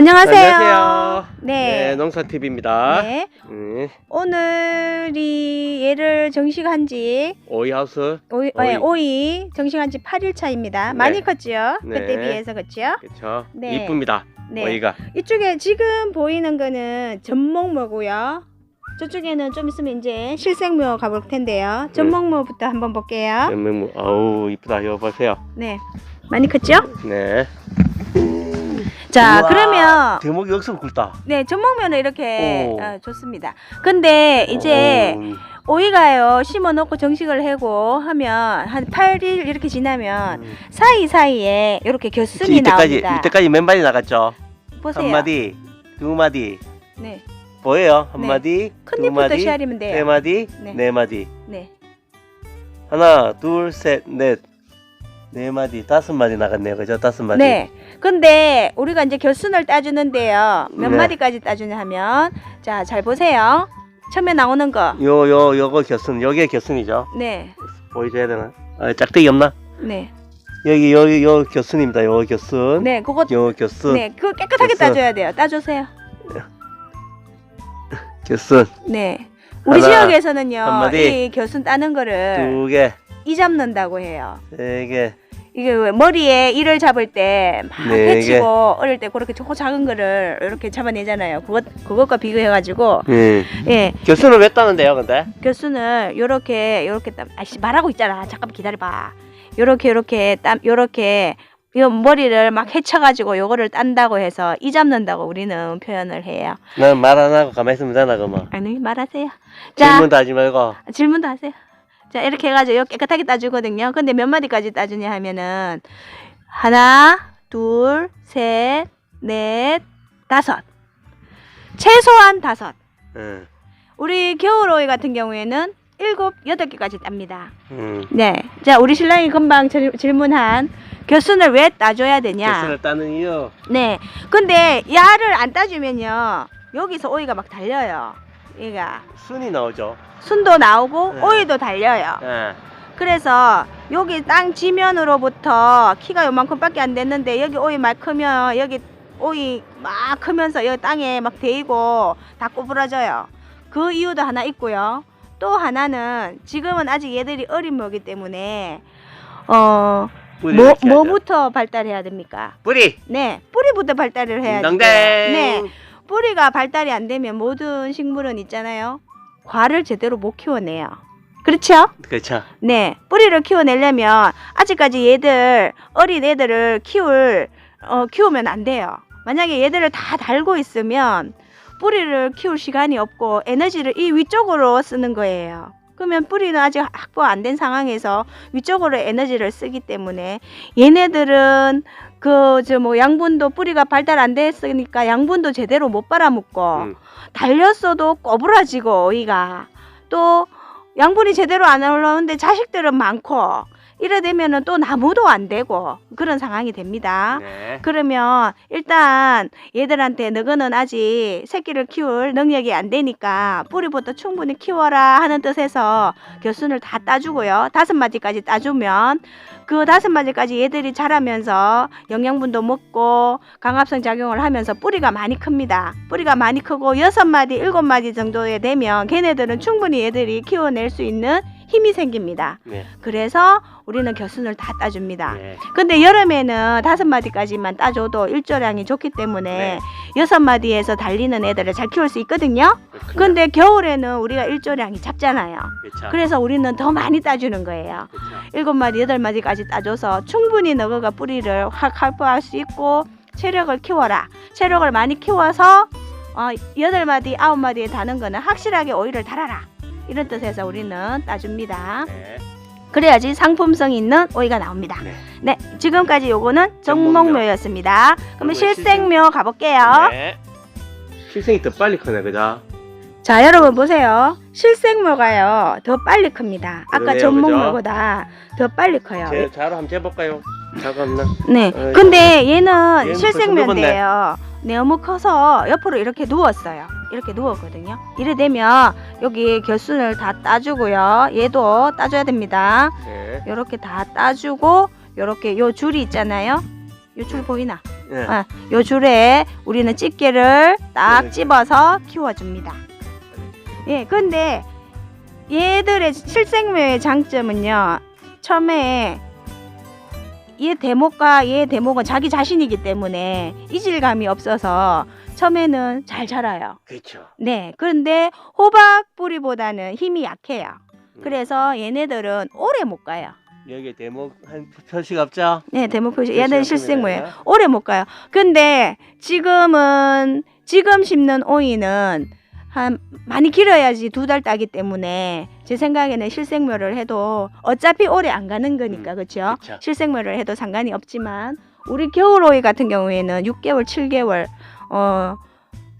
안녕하세요. 안녕하세요. 네. 농사TV입니다. 네. 음, 오늘이 얘를 정식한 지 오이하우스. 오이, 오이. 네, 오이 정식한 지 8일 차입니다. 많이 네. 컸죠? 네. 그때 비해서 그렇죠? 그쵸. 네. 이쁩니다. 네. 오이가. 이쪽에 지금 보이는 거는 전목묘고요. 저쪽에는 좀 있으면 이제 실생묘 가볼 텐데요. 전목묘부터 한번 볼게요. 음, 아우, 이쁘다. 이거 보세요. 네. 많이 컸죠? 네. 자, 우와, 그러면 제목이 역성 굵다. 네, 전목묘는 이렇게 오. 어, 좋습니다. 근데 이제 오, 오이가요 심어 놓고 정식을 하고 하면 한 8일 이렇게 지나면 음. 사이사이에 이렇게 겨순이 이때까지, 나옵니다. 이때까지 몇 마디 나갔죠? 보세요. 한 마디, 두 마디. 네. 뭐예요? 한 네. 마디, 큰두 잎부터 마디, 씨알이면 세 돼요. 마디, 네. 네 마디. 네. 하나, 둘, 셋, 넷. 네 마디, 다섯 마디 나갔네요. 그죠? 다섯 마디. 네. 근데 우리가 이제 겨순을 따주는데요. 몇 네. 마디까지 따주냐 하면 자, 잘 보세요. 처음에 나오는 거. 요, 요, 요거 겨순. 요게 겨순이죠. 네. 보여줘야 되나? 아, 짝대기 없나? 네. 여기 여기 요 겨순입니다. 요 겨순. 네, 그거 요 겨순. 네, 그거 깨끗하게 겨순. 따줘야 돼요. 따주세요. 겨순 네. 우리 하나, 지역에서는요. 한마디. 이 겨순 따는 거를 두 개, 이 잡는다고 해요. 세 개, 이게 왜 머리에 이를 잡을 때 막 네 해치고 어릴 때 그렇게 조금 작은 거를 이렇게 잡아내잖아요. 그것 그것과 비교해가지고 예. 예 겨순을 왜 따는데요, 근데? 교수는 요렇게 요렇게 땀 아씨 말하고 있잖아. 잠깐 기다려봐. 요렇게 요렇게 땀 요렇게 요 머리를 막 해쳐가지고 요거를 딴다고 해서 이 잡는다고 우리는 표현을 해요. 난말안 하고 가만히 있으면 되나, 그러면? 아니 말하세요. 자 질문도 하지 말고. 질문도 하세요. 자 이렇게 해가지고 요 깨끗하게 따주거든요. 근데 몇 마디까지 따주냐 하면은 하나, 둘, 셋, 넷, 다섯. 최소한 다섯. 예. 우리 겨울오이 같은 경우에는 일곱, 여덟 개까지 땁니다. 음. 네. 자, 우리 신랑이 금방 질, 질문한 겨순을 왜 따줘야 되냐? 겨순을 따는 이유. 네. 근데 야를 안 따주면요. 여기서 오이가 막 달려요. 얘가 순이 나오죠. 순도 나오고 네. 오이도 달려요. 예. 그래서 여기 땅 지면으로부터 키가 요만큼밖에 안 됐는데 여기 오이 막 크면 여기 오이 막 크면서 여기 땅에 막 데이고 다 꼬부라져요. 그 이유도 하나 있고요. 또 하나는 지금은 아직 얘들이 어린 거기 때문에 어 뿌리를 뭐. 뭐부터 발달해야 됩니까? 뿌리. 네, 뿌리부터 발달을 해야 돼요. 딩동댕. 네, 뿌리가 발달이 안 되면 모든 식물은 있잖아요. 과를 제대로 못 키워내요. 그렇죠? 그렇죠. 네, 뿌리를 키워내려면 아직까지 얘들 어린 애들을 키울 어, 키우면 안 돼요. 만약에 얘들을 다 달고 있으면 뿌리를 키울 시간이 없고 에너지를 이 위쪽으로 쓰는 거예요. 그러면 뿌리는 아직 확보 안 된 상황에서 위쪽으로 에너지를 쓰기 때문에 얘네들은 그 저 뭐 양분도 뿌리가 발달 안 됐으니까 양분도 제대로 못 빨아먹고 음. 달렸어도 꼬부라지고 어이가 또 양분이 제대로 안 올라오는데 자식들은 많고 이래 되면은 또 나무도 안 되고 그런 상황이 됩니다. 네. 그러면 일단 얘들한테 너거는 아직 새끼를 키울 능력이 안 되니까 뿌리부터 충분히 키워라 하는 뜻에서 겨순을 다 따주고요. 다섯 마디까지 따주면 그 다섯 마디까지 얘들이 자라면서 영양분도 먹고 강압성 작용을 하면서 뿌리가 많이 큽니다. 뿌리가 많이 크고 여섯 마디, 일곱 마디 정도에 되면 걔네들은 충분히 얘들이 키워낼 수 있는 힘이 생깁니다. 네. 그래서 우리는 겨순을 다 따줍니다. 네. 근데 여름에는 다섯 마디까지만 따줘도 일조량이 좋기 때문에 네. 여섯 마디에서 달리는 애들을 잘 키울 수 있거든요. 그렇군요. 근데 겨울에는 우리가 일조량이 작잖아요. 그렇죠. 그래서 우리는 더 많이 따주는 거예요. 그렇죠. 일곱 마디, 여덟 마디까지 따줘서 충분히 너가 뿌리를 확 확보할 수 있고 체력을 키워라. 체력을 많이 키워서 어, 여덟 마디, 아홉 마디에 다는 거는 확실하게 오이를 달아라. 이런 뜻에서 우리는 따줍니다. 네. 그래야지 상품성 있는 오이가 나옵니다. 네. 네, 지금까지 요거는 정목묘였습니다. 그러면 실생묘 가볼게요. 네. 실생이 더 빨리 크네, 그죠? 자, 여러분 보세요. 실생묘가요 더 빨리 큽니다. 아까 그러네요, 전목묘보다 더 빨리 커요. 제 자로 한번 재볼까요? 자가 없나? 네, 어이, 근데 얘는 얘는 실생묘인데요. 너무 커서 옆으로 이렇게 누웠어요. 이렇게 누웠거든요. 이래 되면 여기 겨순을 다 따주고요. 얘도 따줘야 됩니다. 네. 이렇게 다 따주고 이렇게 요 줄이 있잖아요. 요 줄 보이나? 예. 아, 요 줄에 우리는 집게를 딱 네, 네. 집어서 키워줍니다. 예, 근데 얘들의 실생묘의 장점은요. 처음에 얘 대목과 얘 대목은 자기 자신이기 때문에 이질감이 없어서 처음에는 잘 자라요. 그렇죠. 네, 그런데 호박 뿌리보다는 힘이 약해요. 음. 그래서 얘네들은 오래 못 가요. 여기 대목 한 표식 없죠? 네, 대목 표시. 얘는. 돼요? 오래 못 가요. 근데 지금은 지금 심는 오이는 한 많이 길어야지 두 달 따기 때문에 제 생각에는 실생묘를 해도 어차피 오래 안 가는 거니까 음, 그렇죠. 그쵸. 실생묘를 해도 상관이 없지만 우리 겨울 오이 같은 경우에는 6개월, 7개월 어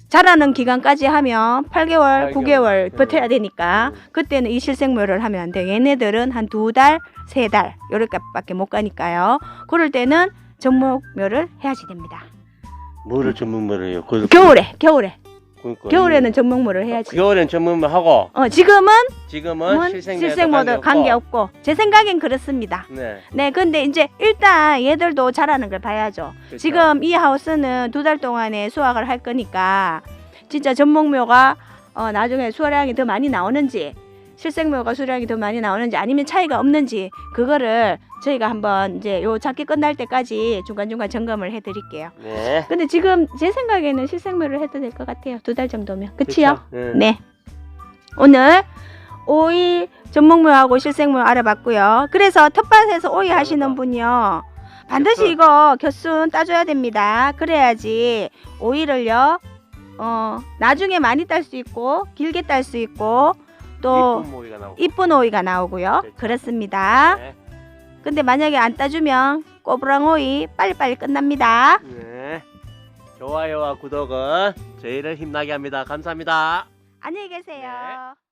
자라는 기간까지 하면 8개월, 8개월. 9개월 음. 버텨야 되니까 음. 그때는 이 실생묘를 하면 안 돼요. 얘네들은 한 두 달, 세 달 요렇게밖에 못 가니까요. 그럴 때는 전목묘를 해야지 됩니다. 뭐를 전문물을 해요? 그, 겨울에, 겨울에, 그러니까 겨울에는 전목묘를 해야지. 겨울엔 전문물 하고 어, 지금은 지금은 실생모도 실생모도 관계 없고 제 생각엔 그렇습니다. 네. 네, 근데 이제 일단 얘들도 자라는 걸 봐야죠. 그렇죠. 지금 이 하우스는 두 달 동안에 수확을 할 거니까 진짜 전목묘가 어, 나중에 수량이 더 많이 나오는지 실생묘가 수량이 더 많이 나오는지 아니면 차이가 없는지 그거를 저희가 한번 이제 요 작기 끝날 때까지 중간중간 점검을 해드릴게요. 네. 근데 지금 제 생각에는 실생묘를 해도 될 것 같아요. 두 달 정도면. 그치요? 그쵸? 네. 네. 오늘 오이 전목묘하고 실생묘 알아봤고요. 그래서 텃밭에서 오이 하시는 분이요. 반드시 곁순. 이거 곁순 따줘야 됩니다. 그래야지 오이를요. 어, 나중에 많이 딸 수 있고 길게 딸 수 있고 또 이쁜 나오고. 이쁜 오이가 나오고요. 그렇죠. 그렇습니다. 네. 근데 만약에 안 따주면 꼬부랑 오이 빨리빨리 끝납니다. 네. 좋아요와 구독은 저희를 힘나게 합니다. 감사합니다. 안녕히 계세요. 네.